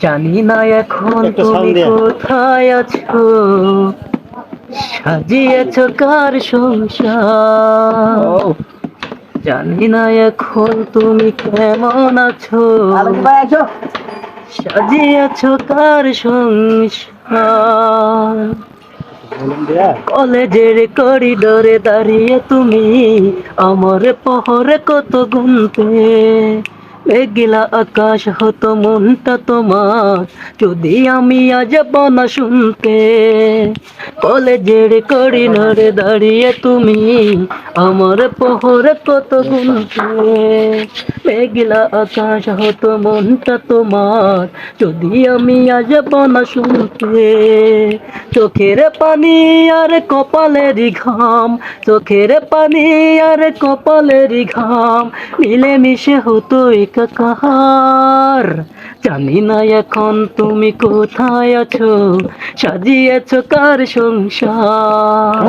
জানি না এখন তুমি কোথায় আছো? সাজিয়েছ কার সংসার? জানি না এখন তুমি কেমন আছো? সাজিয়েছ কার সংসার? কলেজের করিডোরে দাঁড়িয়ে তুমি আমার পহরে কত গুনতে? মেঘিলা আকাশ হতো মনটা তোমার। যদি আমি আজ বনা শুনতে, কলেজের করিডোরে দাঁড়িয়ে তুমি আমার পহরে কত গুনতে। মেঘিলা আকাশ হতো মনটা তোমার। যদি আমি আজ বনা শুনতে, চোখের পানি আর কপালের ঘাম, চোখের পানি আর কপালের ঘাম, মিলেমিশে হতো একাকার জানি না এখন তুমি কোথায় আছো সাজিয়েছ কার সংসার?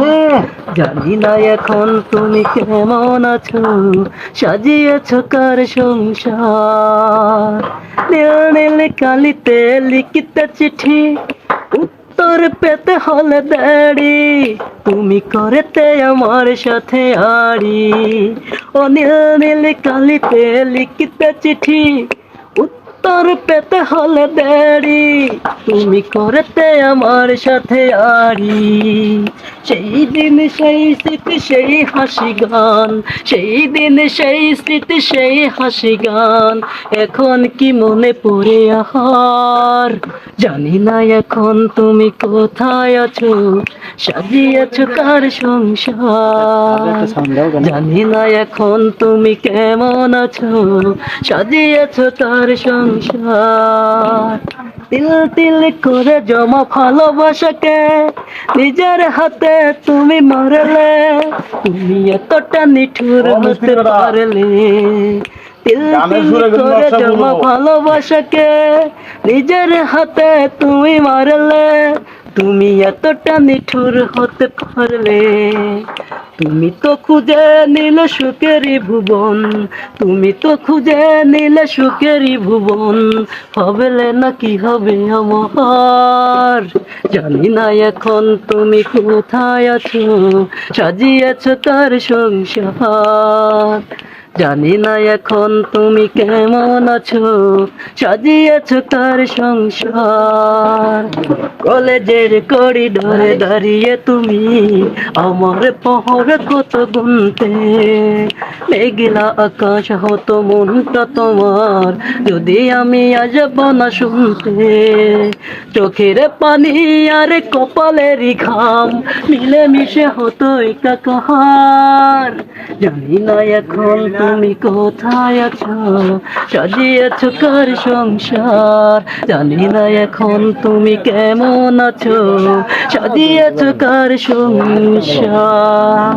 জানি না এখন তুমি কেমন আছো সাজিয়েছ কার সংসার? নীল কালিতে লিখিতে চিঠি উত্তর পেতে হলে দাড়ি। তুমি করেতে আমার সাথে আড়ি। অনিল নীল নীল কালিতে লিখিতে চিঠি। উত্তর পেতে হলে দেরি। তুমি করতে আমার সাথে আড়ি। সেই দিন সেই স্মৃতি সেই হাসি গান। সেই দিন সেই স্মৃতি সেই হাসি গান। এখন কি মনে পড়ে আহার? জানি না এখন তুমি কোথায় আছো? সাজিয়েছ কার সংসার? জানি না এখন তুমি কেমন আছো? সাজিয়েছ তার সংসার তিল তিল করে জমা ভালোবাসাকে নিজের হাতে তুমি মারলে। তুমি এতটা নিঠুর হতে পারলে। তিল তিল করে জমা। ভালোবাসাকে নিজের হাতে তুমি মারলে। তুমি এতটা নিঠুর হতে পারলে। তুমি তো খুঁজে নিলে সুখেরই ভুবন, তুমি তো খুঁজে নিলে সুখেরই ভুবন হবেলে না কি হবে আমার? জানি না এখন তুমি কোথায় আছো, সাজিয়েছ তার সংসার। জানি না এখন তুমি কেমন আছো, সাজিয়েছ তার সংসার। কলেজের করিডোরে দাঁড়িয়ে তুমি আমার পহর কত গুনতে। মেঘলা আকাশ হতো মনটা তোমার, যদি আমি আজ না শুনতে। চোখের পানি আর কপালের ঘাম, মিলেমিশে হতো একাকার জানি না এখন তুমি কোথায় আছো? সাজিয়েছ কার সংসার? জানি না এখন তুমি কেমন আছো। সাজিয়েছ কার সংসার?